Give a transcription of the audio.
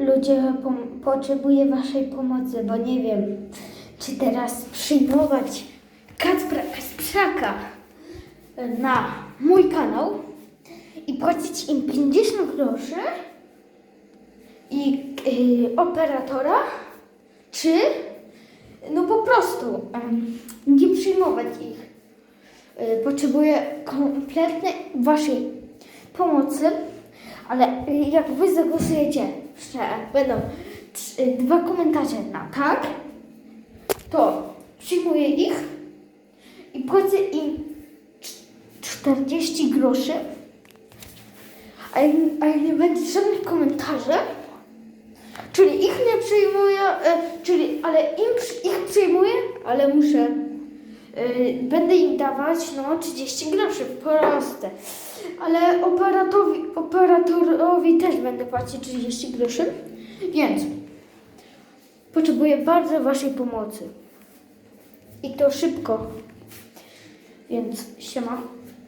ludzie pom- waszej pomocy, bo nie wiem, czy teraz przyjmować Kacpra Kasprzaka na mój kanał i płacić im 50 groszy i y, operatora, czy no po prostu nie przyjmować ich. Y, Potrzebuję kompletnej waszej pomocy, ale y, jak wy zagłosujecie, że będą y, dwa komentarze na tak, to przyjmuję ich i płacę im cz- 40 groszy, a jak, a jak nie będzie żadnych komentarzy, czyli ich nie przyjmuję, e, czyli, ale im, ich przyjmuję, ale muszę, e, będę im dawać, no, 30 groszy, proste. Ale operatowi, operatorowi też będę płacić 30 groszy, więc potrzebuję bardzo Waszej pomocy. I to szybko. Więc siema.